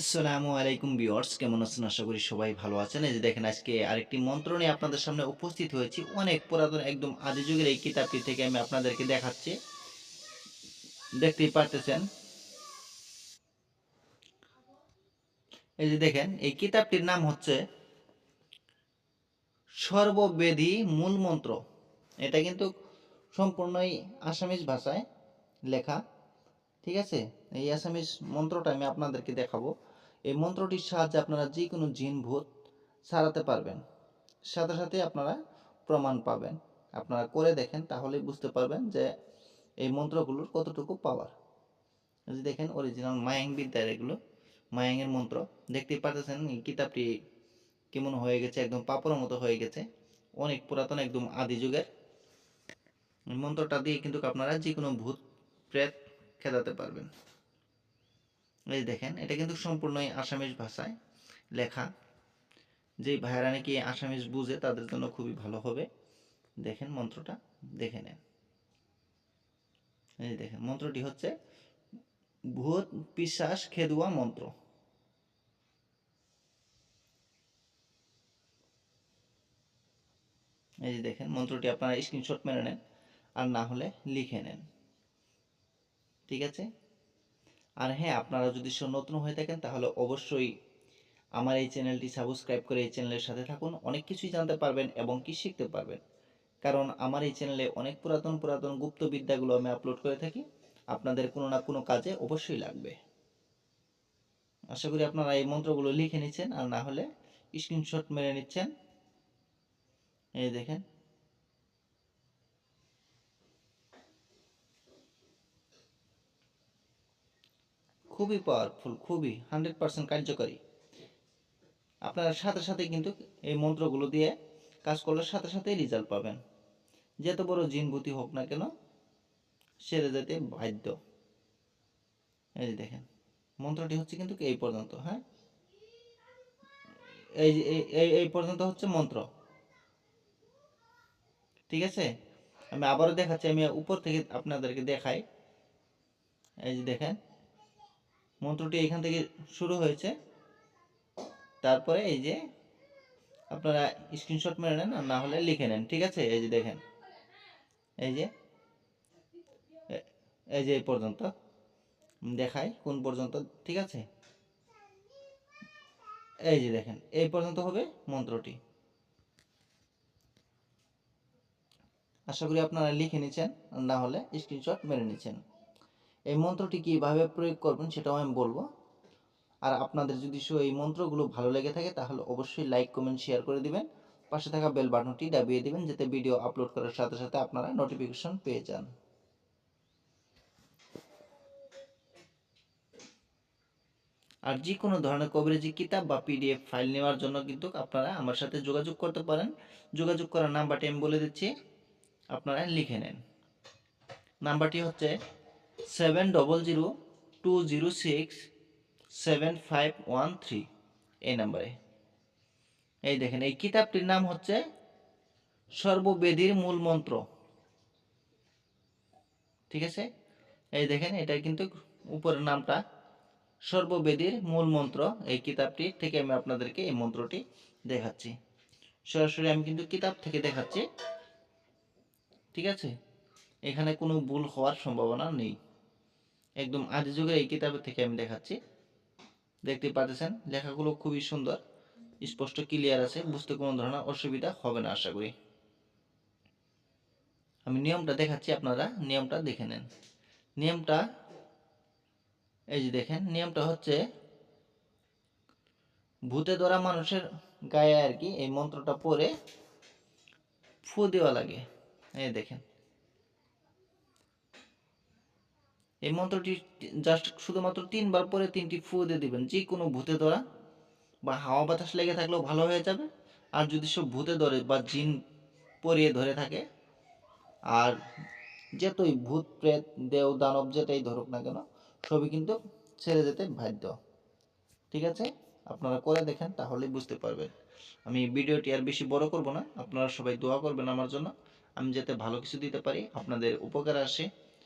আসসালামু আলাইকুম বিওয়ার্স কেমন আছেন? আশা করি সবাই ভালো আছেন। এই যে দেখেন, আজকে আরেকটি মন্ত্র নিয়ে আপনাদের সামনে উপস্থিত হয়েছি। অনেক পুরাতন, একদম আদি যুগের এই কিতাবটি থেকে আমি আপনাদেরকে দেখাচ্ছি। দেখতেই পারতেছেন? এই যে দেখেন, এই কিতাবটির নাম হচ্ছে সর্ববেদী মূল মন্ত্র। এটা কিন্তু সম্পূর্ণই আসামিজ ভাষায় লেখা, ঠিক আছে? এই আসামিজ মন্ত্রটা আমি আপনাদেরকে দেখাবো। এই মন্ত্রটির সাহায্যে আপনারা যে কোনো জিন, ভূত সারাতে পারবেন। সাথে সাথে আপনারা প্রমাণ পাবেন। আপনারা করে দেখেন, তাহলেই বুঝতে পারবেন যে এই মন্ত্রগুলোর কতটুকু পাওয়ার যদি দেখেন অরিজিনাল মায়াং বিদ্যার এগুলো। মায়াংয়ের মন্ত্র। দেখতেই পারতেছেন কিতাবটি কেমন হয়ে গেছে, একদম পাপড়ের মতো হয়ে গেছে। অনেক পুরাতন, একদম আদি যুগের। মন্ত্রটা দিয়ে কিন্তু আপনারা যে কোনো ভূত, প্রেত খেদাতে পারবেন। এই দেখেন, এটা কিন্তু সম্পূর্ণই আসামিজ ভাষায় লেখা। যে ভাইয়েরা নাকি আসামিজ বুঝে, তাদের জন্য খুবই ভালো হবে। দেখেন মন্ত্রটা, দেখে নেন। এই দেখেন, মন্ত্রটি হচ্ছে, ভূত পিশাস খেদুয়া মন্ত্র। এই যে দেখেন, মন্ত্রটি আপনারা স্ক্রিনশট মেরে নেন, আর না হলে লিখে নেন। ঠিক আছে? আর হ্যাঁ আপনারা যদি নতুন হয়ে থাকেন, তাহলে অবশ্যই আমার এই চ্যানেলটি সাবস্ক্রাইব করে এই চ্যানেলের সাথে থাকুন। অনেক কিছুই জানতে পারবেন এবং কি শিখতে পারবেন। কারণ আমার এই চ্যানেলে অনেক পুরাতন পুরাতন গুপ্ত বিদ্যাগুলো আমি আপলোড করে থাকি। আপনাদের কোনো না কোনো কাজে অবশ্যই লাগবে। আশা করি আপনারা এই মন্ত্রগুলো লিখে নিচ্ছেন, আর না হলে স্ক্রিনশট মেরে নিচ্ছেন। এই দেখেন। খুবই পাওয়ারফুল খুবই হান্ড্রেড পার্সেন্ট কার্যকরী। আপনারা সাথে সাথে কিন্তু এই মন্ত্রগুলো দিয়ে কাজ করলে সাথে সাথেই রেজাল্ট পাবেন। যত বড় জিনভূতি হোক না কেন, সেরে যেতে বাধ্য। এই যে দেখেন, মন্ত্রটি হচ্ছে কিন্তু এই পর্যন্ত হ্যাঁ? এই এই এই পর্যন্ত হচ্ছে মন্ত্র। ঠিক আছে? আমি আবারও দেখাচ্ছি, আমি উপর থেকে আপনাদেরকে দেখাই। এই যে দেখেন মন্ত্রটি এখান থেকে শুরু হয়েছে। তারপরে এই যে আপনারা স্ক্রিনশট মেরে নেন না হলে লিখে নেন, ঠিক আছে? এই যে দেখেন। এই যে এই যে পর্যন্ত। দেখাই কোন পর্যন্ত, ঠিক আছে? এই যে দেখেন, এই পর্যন্ত হবে মন্ত্রটি। আশা করি আপনারা লিখে নিচ্ছেন না হলে স্ক্রিনশট মেরে নিচ্ছেন এই মন্ত্রটি কীভাবে প্রয়োগ করবেন সেটাও আমি বলব। আর আপনাদের যদি এই মন্ত্রগুলো ভালো লেগে থাকে, তাহলে অবশ্যই লাইক, কমেন্ট, শেয়ার করে দিবেন। পাশে থাকা বেল বাটনটি দাবিয়ে দিবেন, যাতে ভিডিও আপলোড করার সাথে সাথে আপনারা নোটিফিকেশন পেয়ে যান। আর যে কোনো ধরনের কভারেজি কিতাব বা পিডিএফ ফাইল নেওয়ার জন্য কিন্তু আপনারা আমার সাথে যোগাযোগ করতে পারেন। যোগাযোগ করার নাম্বারটি আমি বলে দিচ্ছি, আপনারা লিখে নেন। নাম্বারটি হচ্ছে seven double zero two zero six seven five one three এই নাম্বারে। এই দেখেন, এই কিতাবটির নাম হচ্ছে সর্ববেদীর মূল মন্ত্র। ঠিক আছে? এই দেখেন, এটা কিন্তু উপরের নামটা সর্ববেদীর মূল মন্ত্র। এই কিতাবটি থেকে আমি আপনাদেরকে এই মন্ত্রটি দেখাচ্ছি। সরাসরি আমি কিন্তু কিতাব থেকে দেখাচ্ছি। ঠিক আছে? এখানে কোনো ভুল হওয়ার সম্ভাবনা নেই। একদম আদি যুগের এই কিতাবের থেকে আমি দেখাচ্ছি। দেখতে পাচ্ছেন, লেখাগুলো খুবই সুন্দর, স্পষ্ট ক্লিয়ার আছে, বুঝতে কোনো ধরনের অসুবিধা হবে না, আশা করি। আমি নিয়মটা দেখাচ্ছি, আপনারা নিয়মটা দেখে নেন। নিয়মটা, এই যে দেখেন, নিয়মটা হচ্ছে ভূতে ধরা মানুষের গায়ে আর কি এই মন্ত্রটা পরে ফু দেওয়া লাগে। এই দেখেন এই মন্ত্রটি জাস্ট শুধুমাত্র তিনবার পরে তিনটি ফু দিয়ে দিবেন। যে কোনো ভূতে ধরা বা হাওয়া বাতাস লেগে থাকলেও ভালো হয়ে যাবে। আর যদি সব ভূতে ধরে বা জিন পরিয়ে ধরে থাকে, আর যেতই ভূত, প্রেত, দেও, দানব যেটাই ধরুক না কেন, সবই কিন্তু ছেড়ে যেতে বাধ্য। ঠিক আছে? আপনারা করে দেখেন, তাহলেই বুঝতে পারবেন। আমি ভিডিওটি আর বেশি বড় করব না। আপনারা সবাই দোয়া করবেন আমার জন্য। আমি যাতে ভালো কিছু দিতে পারি, আপনাদের উপকার আসে।